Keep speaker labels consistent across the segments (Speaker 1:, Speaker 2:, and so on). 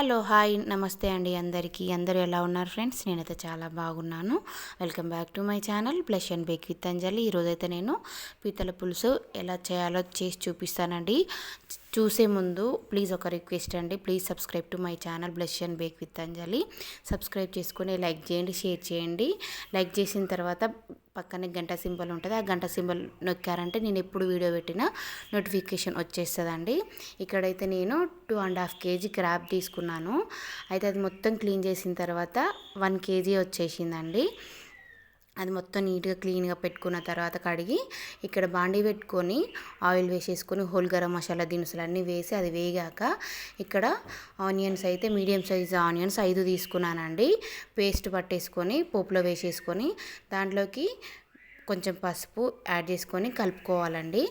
Speaker 1: Hello hi నమస్తే అండి అందరికీ. అందరూ ఎలా ఉన్నారు ఫ్రెండ్స్? నేనైతే చాలా బాగున్నాను. Welcome back to my channel blush and bake with Anjali. ఈరోజైతే నేను పీతల పులుసు ఎలా చేయాలో చేసి చూపిస్తానండి. చూసే ముందు ప్లీజ్ ఒక రిక్వెస్ట్ అండి. Please subscribe to my channel blush and bake with Anjali. Subscribe చేసుకొని లైక్ చేయండి షేర్ చేయండి. లైక్ చేసిన తర్వాత పక్కనే గంట సింబల్ ఉంటుంది. ఆ గంట సింబల్ నొక్కారంటే నేను ఎప్పుడు వీడియో పెట్టినా నోటిఫికేషన్ వచ్చేస్తుందండి. ఇక్కడైతే నేను two and half KG crab తీసుకున్నాను. అయితే అది మొత్తం క్లీన్ చేసిన తర్వాత వన్ కేజీ వచ్చేసిందండి. అది మొత్తం నీట్గా క్లీన్గా పెట్టుకున్న తర్వాత కడిగి ఇక్కడ బాండీ పెట్టుకొని ఆయిల్ వేసేసుకొని హోల్ గరం మసాలా దినుసులు అన్నీ వేసి అది వేగాక ఇక్కడ ఆనియన్స్ అయితే మీడియం సైజ్ ఆనియన్స్ ఐదు తీసుకున్నానండి. పేస్ట్ పట్టేసుకొని పోపులో వేసేసుకొని దాంట్లోకి కొంచెం పసుపు యాడ్ చేసుకొని కలుపుకోవాలండి.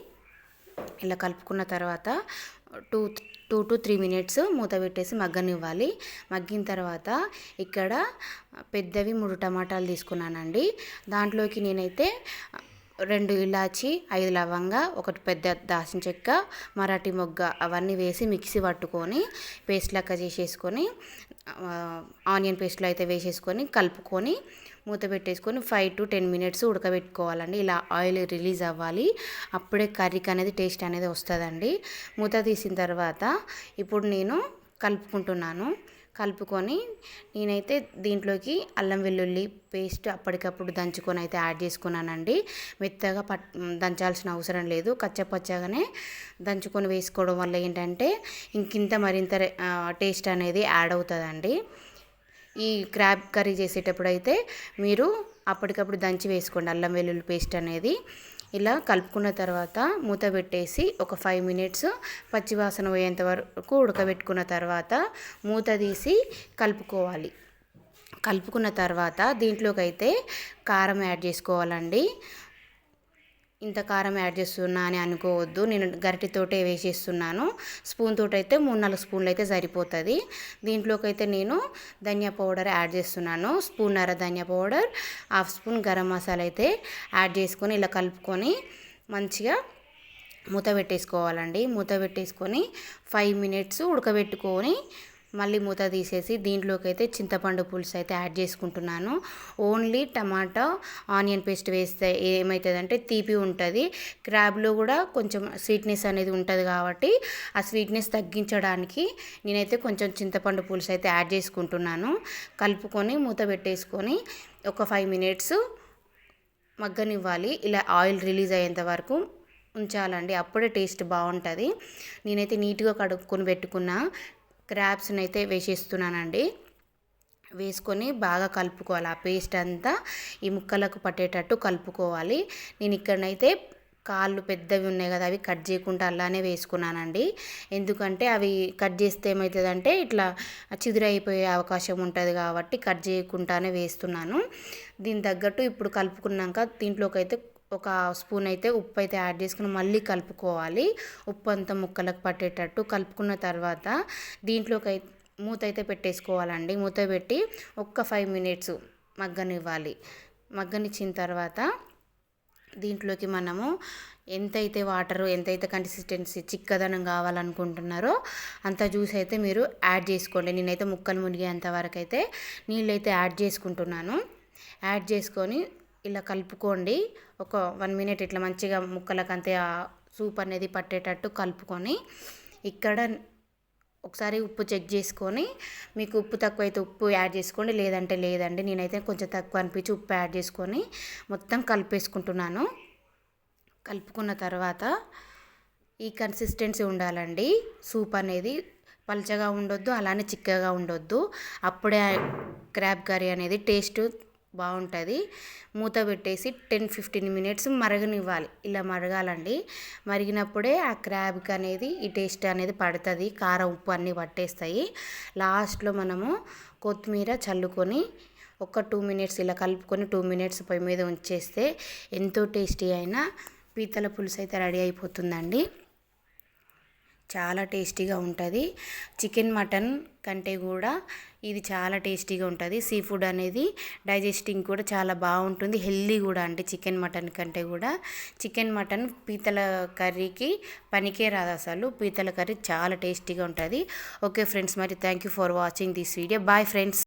Speaker 1: ఇలా కలుపుకున్న తర్వాత two two to three minutes మూత పెట్టేసి మగ్గనివ్వాలి. మగ్గిన తర్వాత ఇక్కడ పెద్దవి మూడు టమాటాలు తీసుకున్నానండి. దాంట్లోకి నేనైతే రెండు ఇలాచి ఐదు లవంగా ఒకటి పెద్ద దాసిన చెక్క మరాఠీ మొగ్గ అవన్నీ వేసి మిక్సీ పట్టుకొని పేస్ట్ లెక్క చేసేసుకొని ఆనియన్ పేస్ట్లో అయితే వేసేసుకొని కలుపుకొని మూత పెట్టేసుకొని ఫైవ్ టు టెన్ మినిట్స్ ఉడకబెట్టుకోవాలండి. ఇలా ఆయిల్ రిలీజ్ అవ్వాలి. అప్పుడే కర్రీకి అనేది టేస్ట్ అనేది వస్తుందండి. మూత తీసిన తర్వాత ఇప్పుడు నేను కలుపుకుంటున్నాను. కలుపుకొని నేనైతే దీంట్లోకి అల్లం వెల్లుల్లి పేస్ట్ అప్పటికప్పుడు దంచుకొని అయితే యాడ్ చేసుకున్నానండి. మెత్తగా పట్ దంచాల్సిన అవసరం లేదు. కచ్చపచ్చగానే దంచుకొని వేసుకోవడం వల్ల ఏంటంటే ఇంకింత మరింత టేస్ట్ అనేది యాడ్ అవుతుందండి. ఈ క్రాబ్ కర్రీ చేసేటప్పుడు అయితే మీరు అప్పటికప్పుడు దంచి వేసుకోండి. అల్లం వెల్లుల్లి పేస్ట్ అనేది ఇలా కలుపుకున్న తర్వాత మూత పెట్టేసి ఒక ఫైవ్ మినిట్స్ పచ్చివాసన పోయేంత వరకు ఉడకబెట్టుకున్న తర్వాత మూత తీసి కలుపుకోవాలి. కలుపుకున్న తర్వాత దీంట్లోకి అయితే కారం యాడ్ చేసుకోవాలండి. ఇంత కారం యాడ్ చేస్తున్నా అని అనుకోవద్దు. నేను గరిటితోటే వేసేస్తున్నాను. స్పూన్ తోటి అయితే మూడు నాలుగు స్పూన్లు అయితే సరిపోతుంది. దీంట్లోకి అయితే నేను ధనియా పౌడర్ యాడ్ చేస్తున్నాను. స్పూన్నర ధనియా powder half spoon garam masala అయితే యాడ్ చేసుకొని ఇలా కలుపుకొని మంచిగా మూత పెట్టేసుకోవాలండి. మూత పెట్టేసుకొని ఫైవ్ మినిట్స్ ఉడకబెట్టుకొని మళ్ళీ మూత తీసేసి దీంట్లోకి అయితే చింతపండు పులుసు అయితే యాడ్ చేసుకుంటున్నాను. ఓన్లీ టమాటా ఆనియన్ పేస్ట్ వేస్తే ఏమవుతుందంటే తీపి ఉంటుంది. క్రాబ్లో కూడా కొంచెం స్వీట్నెస్ అనేది ఉంటుంది కాబట్టి ఆ స్వీట్నెస్ తగ్గించడానికి నేనైతే కొంచెం చింతపండు పులుసు అయితే యాడ్ చేసుకుంటున్నాను. కలుపుకొని మూత పెట్టేసుకొని ఒక ఫైవ్ మినిట్స్ మగ్గనివ్వాలి. ఇలా ఆయిల్ రిలీజ్ అయ్యేంత వరకు ఉంచాలండి. అప్పుడే టేస్ట్ బాగుంటుంది. నేనైతే నీట్గా కడుక్కొని పెట్టుకున్న. క్రాబ్స్ని అయితే వేసేస్తున్నానండి. వేసుకొని బాగా కలుపుకోవాలి. ఆ పేస్ట్ అంతా ఈ ముక్కలకు పట్టేటట్టు కలుపుకోవాలి. నేను ఇక్కడనైతే కాళ్ళు పెద్దవి ఉన్నాయి కదా అవి కట్ చేయకుండా అలానే వేసుకున్నానండి. ఎందుకంటే అవి కట్ చేస్తే ఏమవుతుందంటే ఇట్లా చిదురైపోయే అవకాశం ఉంటుంది కాబట్టి కట్ చేయకుండానే వేస్తున్నాను. దీని తగ్గట్టు ఇప్పుడు కలుపుకున్నాక దీంట్లోకి అయితే ఒక స్పూన్ అయితే ఉప్పు అయితే యాడ్ చేసుకుని మళ్ళీ కలుపుకోవాలి. ఉప్పు అంతా ముక్కలకు పట్టేటట్టు కలుపుకున్న తర్వాత దీంట్లోకి మూత అయితే పెట్టేసుకోవాలండి. మూత పెట్టి ఒక్క ఫైవ్ మినిట్స్ మగ్గనివ్వాలి. మగ్గనిచ్చిన తర్వాత దీంట్లోకి మనము ఎంతైతే వాటర్ ఎంతైతే కన్సిస్టెన్సీ చిక్కదనం కావాలనుకుంటున్నారో అంత జ్యూస్ అయితే మీరు యాడ్ చేసుకోండి. నేనైతే ముక్కలు మునిగేంత వరకు అయితే నీళ్ళు అయితే యాడ్ చేసుకుంటున్నాను. యాడ్ చేసుకొని ఇలా కలుపుకోండి. ఒక వన్ మినిట్ ఇట్లా మంచిగా ముక్కలకు అంతే సూప్ అనేది పట్టేటట్టు కలుపుకొని ఇక్కడ ఒకసారి ఉప్పు చెక్ చేసుకొని మీకు ఉప్పు తక్కువ అయితే ఉప్పు యాడ్ చేసుకోండి. లేదంటే లేదండి. నేనైతే కొంచెం తక్కువ అనిపించి ఉప్పు యాడ్ చేసుకొని మొత్తం కలిపేసుకుంటున్నాను. కలుపుకున్న తర్వాత ఈ కన్సిస్టెన్సీ ఉండాలండి. సూప్ అనేది పల్చగా ఉండొద్దు అలానే చిక్కగా ఉండొద్దు. అప్పుడే క్రాబ్ కర్రీ అనేది టేస్ట్ బాగుంటుంది. మూత పెట్టేసి టెన్ ఫిఫ్టీన్ మినిట్స్ మరగనివ్వాలి. ఇలా మరగాలండి. మరిగినప్పుడే ఆ క్రాబ్కి అనేది ఈ టేస్ట్ అనేది పడుతుంది. కారం ఉప్పు అన్నీ పట్టేస్తాయి. లాస్ట్లో మనము కొత్తిమీర చల్లుకొని ఒక టూ మినిట్స్ ఇలా కలుపుకొని టూ మినిట్స్ పొయ్యి మీద ఉంచేస్తే ఎంతో టేస్టీ అయిన పీతల పులుసు అయితే రెడీ అయిపోతుందండి. చాలా టేస్టీగా ఉంటుంది. చికెన్ మటన్ కంటే కూడా ఇది చాలా టేస్టీగా ఉంటుంది. సీ ఫుడ్ అనేది డైజెస్టింగ్ కూడా చాలా బాగుంటుంది. హెల్దీ కూడా అంటే చికెన్ మటన్ కంటే కూడా. చికెన్ మటన్ పీతల కర్రీకి పనికే రాదు అసలు. పీతల కర్రీ చాలా టేస్టీగా ఉంటుంది. ఓకే ఫ్రెండ్స్ మరి thank you for watching this video. Bye friends.